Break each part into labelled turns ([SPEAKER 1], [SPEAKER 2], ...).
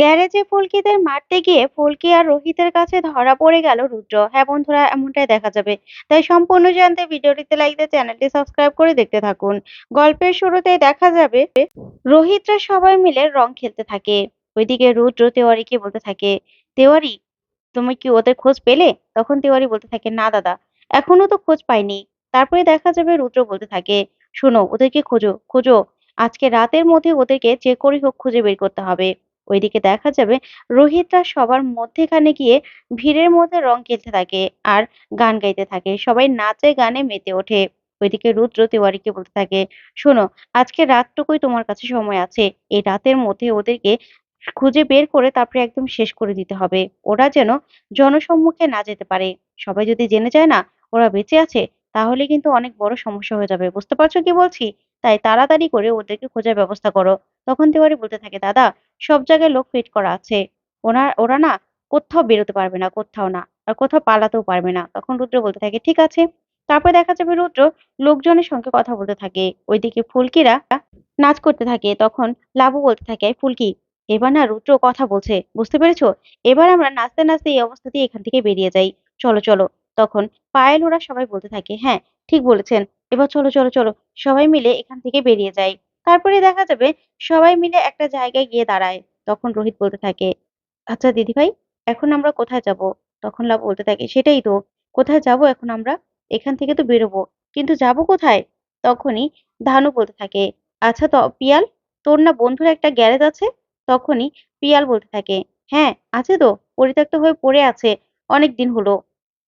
[SPEAKER 1] গ্যারেজে ফুলকিদের মারতে গিয়ে ফুলকি আর রোহিতের কাছে ধরা পড়ে গেল রুদ্র। হ্যাঁ বন্ধুরা, এমনটাই দেখা যাবে। তাই সম্পূর্ণ জানতে ভিডিওটিতে লাইক দিয়ে চ্যানেলটি সাবস্ক্রাইব করে দেখতে থাকুন। গল্পের শুরুতেই দেখা যাবে, রোহিতরা সবাই মিলে রং খেলতে থাকে। ওইদিকে রুদ্র তেওয়ারিকে বলতে থাকে, তেওয়ারি, তুমি কি ওদের খোঁজ পেলে? তখন তেওয়ারি বলতে থাকে, না দাদা, এখনও তো খোঁজ পাইনি। তারপরে দেখা যাবে রুদ্র বলতে থাকে, শোনো, ওদেরকে খোঁজো খোঁজো। আজকে রাতের মধ্যে ওদেরকে যে করে হোক খুঁজে বের করতে হবে। ওইদিকে দেখা যাবে রোহিতরা সবার মধ্যেখানে গিয়ে ভিড়ের মধ্যে রং খেলতে থাকে আর গান গাইতে থাকে। সবাই নাচে গানে মেতে ওঠে। ওইদিকে রুদ্র তিওয়ারিকে বলতে থাকে, শোনো, আজকে রাতটুকুই তোমার কাছে সময় আছে। এই রাতের মধ্যে ওদেরকে খুঁজে বের করে তারপরে একদম শেষ করে দিতে হবে। ওরা যেন জনসম্মুখে না যেতে পারে। সবাই যদি জেনে যায় না ওরা বেঁচে আছে, তাহলে কিন্তু অনেক বড় সমস্যা হয়ে যাবে। বুঝতে পারছ কি বলছি? তাই তাড়াতাড়ি করে ওদেরকে খোঁজার ব্যবস্থা করো। তখন তিওয়ারি বলতে থাকে, দাদা, সব জায়গায় লোক ফিট করা আছে। ওনার, ওরা না কোথাও বেরোতে পারবে না, কোথাও না, আর কোথাও পালাতেও পারবে না। তখন রুদ্র বলতে থাকে, ঠিক আছে। তারপরে দেখা যাবে রুদ্র লোকজনের সঙ্গে কথা বলতে থাকে। ওইদিকে ফুলকিরা নাচ করতে থাকে। তখন লাবু বলতে থাকে ফুলকি, এবার না রুদ্র কথা বলছে, বুঝতে পেরেছ? এবার আমরা নাচতে নাচতে এই অবস্থাতেই এখান থেকে বেরিয়ে যাই। চলো চলো। তখন পায়েল ওরা সবাই বলতে থাকে হ্যাঁ ঠিক বলেছেন। এবার চলো চলো চলো, সবাই মিলে এখান থেকে বেরিয়ে যাই। তারপরে দেখা যাবে সবাই মিলে একটা জায়গায় গিয়ে দাঁড়ায়। তখন রোহিত বলতে থাকে আচ্ছা দিদিভাই এখন আমরা কোথায় যাব? তখন লাভ বলতে থাকে, সেটাই তো, কোথায় যাব এখন আমরা? এখান থেকে তো বেরোবো। কিন্তু যাব কোথায়? তখনই ধানু বলতে থাকে আচ্ছা তো, পিয়াল, তোর না বন্ধুর একটা গ্যারেজ আছে? তখনই পিয়াল বলতে থাকে হ্যাঁ আছে তো, পরিত্যক্ত হয়ে পড়ে আছে অনেক দিন হলো।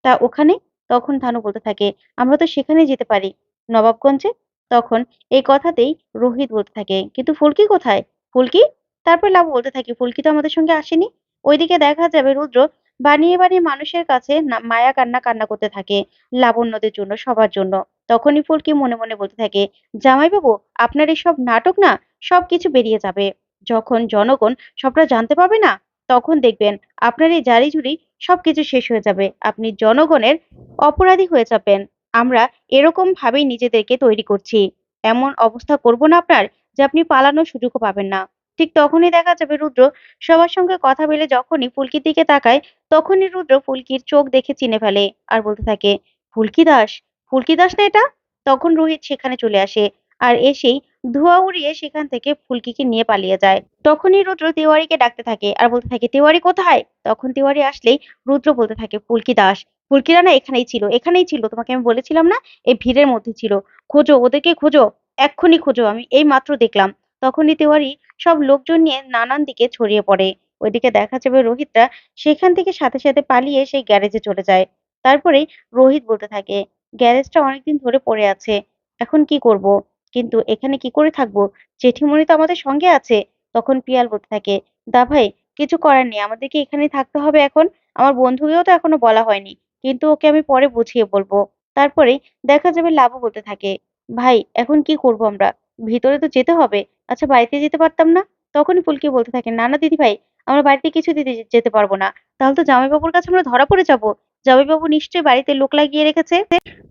[SPEAKER 1] তা ওখানে? তখন ধানু বলতে থাকে, আমরা তো সেখানে যেতে পারি। নবাবগঞ্জে, তখন এই কথাতেই রোহিত বলতে থাকে, কিন্তু ফুলকি কোথায়? ফুলকি? তারপর লাবু বলতে থাকে, ফুলকি তো আমাদের সঙ্গে আসেনি। ওইদিকে দেখা যাবে রুদ্র বানিয়ে বানিয়ে মানুষের কাছে মায়া কান্না কান্না করতে থাকে লাবণ্যদের জন্য, সবার জন্য। তখনই ফুলকি মনে মনে বলতে থাকে, জামাইবাবু, আপনার এসব নাটক না সবকিছু বেরিয়ে যাবে। যখন জনগণ সবটা জানতে পারবে না, তখন দেখবেন আপনার এই জারি জুরি সবকিছু শেষ হয়ে যাবে। আপনি জনগণের অপরাধী হয়ে যাবেন। আমরা এরকম ভাবেই নিজেদেরকে তৈরি করছি। এমন অবস্থা করব না আপনার যে আপনি পালানোর সুযোগও পাবেন না। ঠিক তখনই দেখা যাবে রুদ্র সবার সঙ্গে কথা বলে যখনই ফুলকির দিকে তাকায়, তখনই রুদ্র ফুলকির চোখ দেখে চিনে ফেলে আর বলতে থাকে, ফুলকি দাস ফুলকি দাস না এটা? তখন রোহিত সেখানে চলে আসে আর এসেই ধোঁয়া উড়িয়ে সেখান থেকে ফুলকিকে নিয়ে পালিয়ে যায়। তখনই রুদ্র তিওয়ারিকে ডাকতে থাকে আর বলতে থাকে, তিওয়ারি কোথায়? তখন তিওয়ারি আসলেই রুদ্র বলতে থাকে, ফুলকি দাস ফুলকিরা না এখানেই ছিল এখানেই ছিল, তোমাকে আমি বলেছিলাম না, এই ভিড়ের মধ্যে ছিল। খোঁজো, ওদেরকে খোঁজো, এক্ষুনি খোঁজো, আমি এই মাত্র দেখলাম। তখনই তেওয়ারি সব লোকজন নিয়ে নানান দিকে ছড়িয়ে পড়ে। ওইদিকে দেখা যাবে রোহিতরা সেখান থেকে সাথে সাথে পালিয়ে সেই গ্যারেজে চলে যায়। তারপরে রোহিত বলতে থাকে, গ্যারেজটা অনেকদিন ধরে পড়ে আছে, এখন কি করব? কিন্তু এখানে কি করে থাকব? জেঠিমণি তো আমাদের সঙ্গে আছে। তখন পিয়াল বলতে থাকে দা ভাই কিছু করার নেই, আমাদেরকে এখানে থাকতে হবে এখন। আমার বন্ধুকেও তো এখনও বলা হয়নি। কিন্তু ওকে আমি পরে বুঝিয়ে বলব। তারপরে দেখা যাবে লাবু বলতে থাকে, ভাই, এখন কি করব আমরা? ভিতরে তো যেতে হবে। আচ্ছা বাড়িতে যেতে পারতাম না? তখনই ফুলকি বলতে থাকে, না না, দিদি ভাই, আমরা বাড়িতে কিছু দিতে যেতে পারব না। তাহলে তো জামাইবাবুর কাছে আমরা ধরা পড়ে যাব। জামাইবাবু নিশ্চয়ই বাড়িতে লোক লাগিয়ে রেখেছে?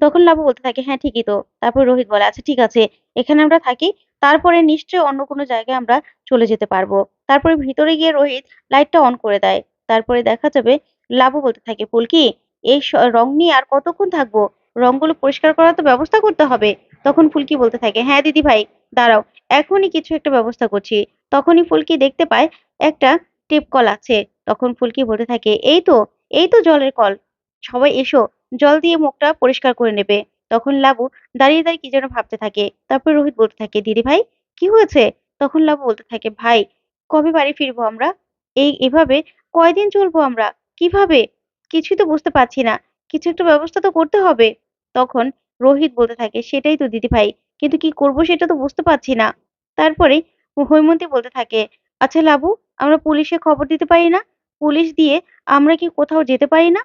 [SPEAKER 1] তখন লাবু বলতে থাকে হ্যাঁ ঠিকই তো। তারপর রোহিত বলে আচ্ছা ঠিক আছে, এখানে আমরা থাকি। তারপরে নিশ্চয়ই অন্য কোনো জায়গায় আমরা চলে যেতে পারব। তারপরে ভিতরে গিয়ে রোহিত লাইটটা অন করে দেয়। তারপরে দেখা যাবে লাবু বলতে থাকে ফুলকি এই রং নিয়ে আর কতক্ষণ থাকব? রংগুলো পরিষ্কার করার তো ব্যবস্থা করতে হবে। তখন ফুলকি বলতে থাকে হ্যাঁ দিদি ভাই, দাঁড়াও, এখনই কিছু একটা ব্যবস্থা করছি। তখনই ফুলকি দেখতে পায় একটা টেপ কল আছে। তখন ফুলকি বলতে থাকে, এই তো এই তো জলের কল। সবাই এসো, জল দিয়ে মুখটা পরিষ্কার করে নেবে। তখন লাবু দাঁড়িয়ে দাঁড়িয়ে কি যেন ভাবতে থাকে। তারপর রোহিত বলতে থাকে, দিদি ভাই, কি হয়েছে? তখন লাবু বলতে থাকে, ভাই, কবে বাড়ি ফিরবো আমরা? এই, এভাবে কয়দিন চলবো আমরা? কীভাবে? কিছুই তো বুঝতে পারছি না। কিছু একটা ব্যবস্থা তো করতে হবে। তখন রোহিত বলতে থাকে, সেটাই তো দিদি ভাই কিন্তু কি করব সেটা তো বুঝতে পারছি না। তারপরে হৈমন্তী বলতে থাকে আচ্ছা লাবু, আমরা পুলিশে খবর দিতে পারি না? পুলিশ দিয়ে আমরা কি কোথাও যেতে পারি না?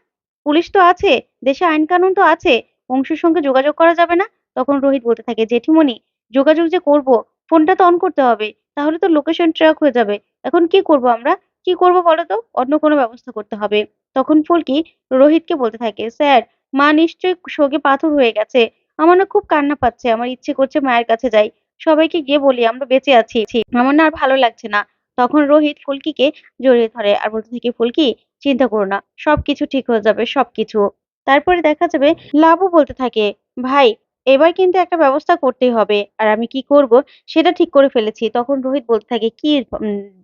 [SPEAKER 1] পুলিশ তো আছে, দেশে আইন কানুন তো আছে অংশের সঙ্গে যোগাযোগ করা যাবে না? তখন রোহিত বলতে থাকে, জেঠিমণি, যোগাযোগ যে করব, ফোনটা তো অন করতে হবে, তাহলে তো লোকেশন ট্র্যাক হয়ে যাবে। এখন কি করব আমরা? কি করব বলো তো অন্য কোনো ব্যবস্থা করতে হবে। তখন ফুলকি রোহিতকে বলতে থাকে, স্যার, মা নিশ্চয়ই শোকে পাথর হয়ে গেছে। আমার না খুব কান্না পাচ্ছে। আমার ইচ্ছে করছে মায়ের কাছে যাই। সবাইকে গিয়ে বলি, আমরা বেঁচে আছি। আমার না আর ভালো লাগছে না। তখন রোহিত ফুলকিকে জড়িয়ে ধরে আর বলতে থাকে, ফুলকি, চিন্তা করো না। সবকিছু ঠিক হয়ে যাবে, সবকিছু। তারপরে দেখা যাবে লাভও বলতে থাকে, ভাই, এবার কিন্তু একটা ব্যবস্থা করতেই হবে। আর আমি কি করব? সেটা ঠিক করে ফেলেছি। তখন রোহিত বলতে থাকে, কি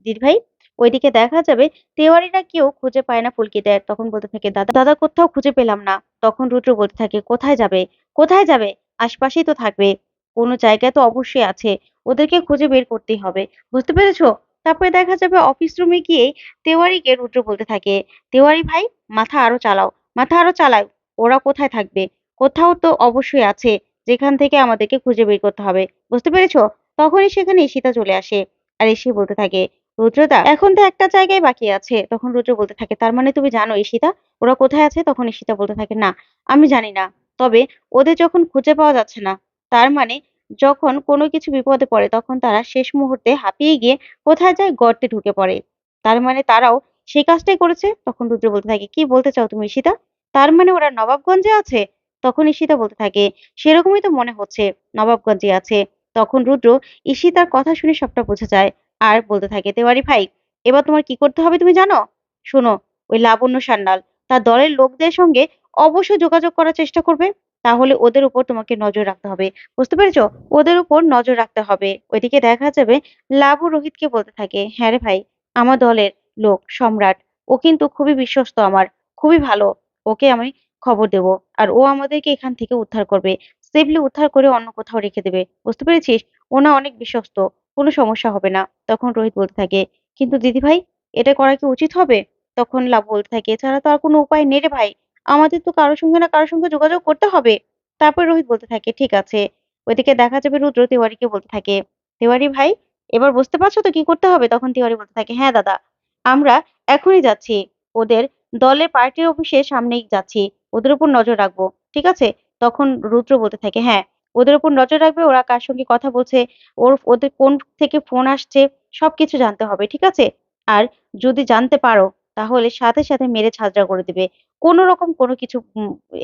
[SPEAKER 1] দিদি ভাই ওইদিকে দেখা যাবে তেওয়ারিরা কেউ খুঁজে পায় না ফুলকিদের। তখন বলতে থাকে, দাদা দাদা, কোথাও খুঁজে পেলাম না। তখন রুদ্র বলতে থাকে, কোথায় যাবে? কোথায় যাবে? আশপাশেই তো থাকবে। কোনো জায়গায় তো অবশ্যই আছে। ওদেরকে খুঁজে বের করতেই হবে। বুঝতে পেরেছ? তারপরে দেখা যাবে অফিস রুমে গিয়ে তেওয়ারিকে রুদ্র বলতে থাকে, তেওয়ারি ভাই, মাথা আরও চালাও, মাথা আরও চালাও। ওরা কোথায় থাকবে? কোথাও তো অবশ্যই আছে। যেখান থেকে আমাদেরকে খুঁজে বের করতে হবে। বুঝতে পেরেছ? তখনই সেখানে ঈশিতা চলে আসে। আর এসে বলতে থাকে রুদ্রদা, এখন তো একটা জায়গায় বাকি আছে। তখন রুদ্র বলতে থাকে, তার মানে তুমি জানো ঈশিতা? ওরা কোথায় আছে? তখন ঈশিতা বলতে থাকে, না, আমি জানি না। তবে ওদের যখন খুঁজে পাওয়া যাচ্ছে না, তার মানে যখন কোনো কিছু বিপদে পড়ে, তখন তারা শেষ মুহূর্তে হাঁপিয়ে গিয়ে কোথায় যায়? গর্তে ঢুকে পড়ে। তার মানে তারাও সেই কাজটাই করেছে? তখন রুদ্র বলতে থাকে, কি বলতে চাও তুমি ঈশিতা? তার মানে ওরা নবাবগঞ্জে আছে? তখন ঈশিতা বলতে থাকে, সেরকমই তো মনে হচ্ছে, নবাবগঞ্জে আছে। তখন রুদ্র ঈশিতার কথা শুনে সবটা বোঝা যায়। আর বলতে থাকে, তেওয়ারি ভাই, এবার তোমার কি করতে হবে তুমি জানো? শোনো, ওই লাবণ্য সান্যাল, তার দলের লোকদের সঙ্গে অবশ্যই যোগাযোগ করার চেষ্টা করবে, তাহলে ওদের উপর তোমাকে নজর রাখতে হবে। বুঝতে পেরেছ? ওদের উপর নজর রাখতে হবে। ওইদিকে দেখা যাবে লাবু রোহিতকে বলতে থাকে হ্যাঁ রে ভাই, আমার দলের লোক, সম্রাট, ও কিন্তু খুবই বিশ্বস্ত আমার, খুবই ভালো, ওকে আমি খবর দেব, আর ও আমাদেরকে এখান থেকে উদ্ধার করবে। সেফলি উদ্ধার করে অন্য কোথাও রেখে দেবে। বুঝতে পেরেছিস? ওনা অনেক বিশ্বস্ত। কোনো সমস্যা হবে না। তখন রোহিত বলতে থাকে, কিন্তু দিদি ভাই, এটা করা কি উচিত হবে? তখন লাভ বলতে থাকে, এছাড়া তো আর কোনো উপায় নেই রে ভাই। আমাদের তো কারোর সঙ্গে না কারোর সঙ্গে যোগাযোগ করতে হবে। তারপর রোহিত বলতে থাকে, ঠিক আছে। ওইদিকে দেখা যাবে রুদ্র তিওয়ারিকে বলতে থাকে, তিওয়ারি ভাই, এবার বুঝতে পারছ তো কি করতে হবে? তখন তিওয়ারি বলতে থাকে হ্যাঁ দাদা, আমরা এখনই যাচ্ছি। ওদের দলের পার্টি অফিসের সামনেই যাচ্ছি। ওদের উপর নজর রাখব, ঠিক আছে? তখন রুদ্র বলতে থাকে হ্যাঁ। ওদের উপর নজর রাখবে, ওরা কার সঙ্গে কথা বলছে, ওর, ওদের কোন থেকে ফোন আসছে, সবকিছু জানতে হবে, ঠিক আছে? আর যদি জানতে পারো, তাহলে সাথে সাথে মেরে ছাজরা করে দিবে। কোনো রকম কোনো কিছু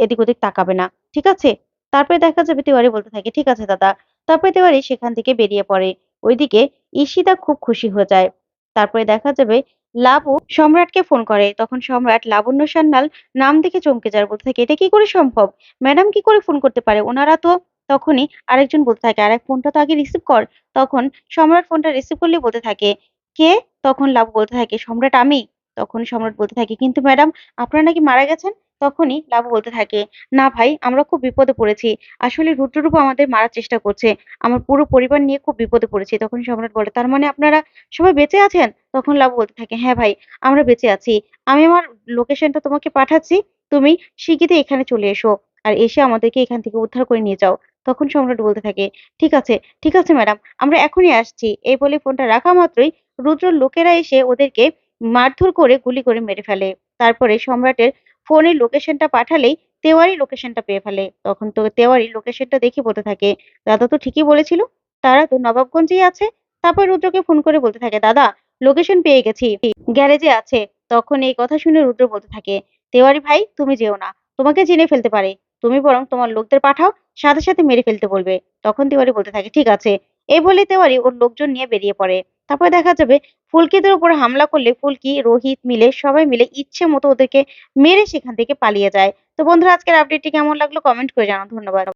[SPEAKER 1] এদিক ওদিক তাকাবে না, ঠিক আছে? তারপরে দেখা যাবে তিওয়ারি বলতে থাকে, ঠিক আছে দাদা। তারপরে তিওয়ারি সেখান থেকে বেরিয়ে পড়ে। ওইদিকে ঈশিতা খুব খুশি হয়ে যায়। তারপরে দেখা যাবে লাবু সম্রাটকে ফোন করে। তখন সম্রাট লাবণ্য সান্যাল নাম দেখে চমকে যায় বলতে থাকে, এটা কি করে সম্ভব? ম্যাডাম কি করে ফোন করতে পারে? ওনারা তো তখনই আরেকজন বলতে থাকে, আরেক ফোনটা তো আগে রিসিভ কর। তখন সম্রাট ফোনটা রিসিভ করলে বলতে থাকে, কে? তখন লাভ বলতে থাকে, সম্রাট আমি। তখন সম্রাট বলতে থাকে, কিন্তু ম্যাডাম, আপনারা নাকি মারা গেছেন? তখনই লাভ বলতে থাকে, না ভাই, আমরা খুব বিপদে পড়েছি। আসলে রুদ্ররূপ আমাদের মারার চেষ্টা করছে। আমার পুরো পরিবার নিয়ে খুব বিপদে পড়েছি। তখন সম্রাট বলে, তার মানে আপনারা সবাই বেঁচে আছেন? তখন লাভ বলতে থাকে হ্যাঁ ভাই, আমরা বেঁচে আছি। আমি আমার লোকেশনটা তোমাকে পাঠাচ্ছি। তুমি শিগগিরই এখানে চলে এসো আর এসে আমাদেরকে এখান থেকে উদ্ধার করে নিয়ে যাও। তখন সম্রাট বলতে থাকে, ঠিক আছে ঠিক আছে ম্যাডাম, আমরা এখনই আসছি। এই বলে ফোনটা রাখা মাত্রই রুদ্রর লোকেরা এসে ওদেরকে মারধর করে গুলি করে মেরে ফেলে। তারপরে সম্রাটের ফোনের লোকেশনটা পাঠালেই তেওয়ারি লোকেশনটা পেয়ে ফেলে। তখন তো তেওয়ারি লোকেশনটা দেখে বলতে থাকে, দাদা তো ঠিকই বলেছিল, তারা তো নবাবগঞ্জেই আছে। তারপর রুদ্রকে ফোন করে বলতে থাকে, দাদা, লোকেশন পেয়ে গেছি, গ্যারেজে আছে। তখন এই কথা শুনে রুদ্র বলতে থাকে, তেওয়ারি ভাই, তুমি যেও না, তোমাকে চিনে ফেলতে পারে। তুমি বরং তোমার লোকদের পাঠাও সাথে সাথে মেরে ফেলতে বলবে। তখন তিওয়ারি বলতে থাকে, ঠিক আছে। এই বলে তেওয়ারি ওর লোকজন নিয়ে বেরিয়ে পড়ে। তারপর দেখা যাবে ফুলকিদের উপর হামলা করলে ফুলকি, রোহিত মিলে সবাই মিলে ইচ্ছে মতো ওদেরকে মেরে সেখান থেকে পালিয়ে যায়। তো বন্ধুরা, আজকের আপডেটটি কেমন লাগল? কমেন্ট করে জানাও। ধন্যবাদ।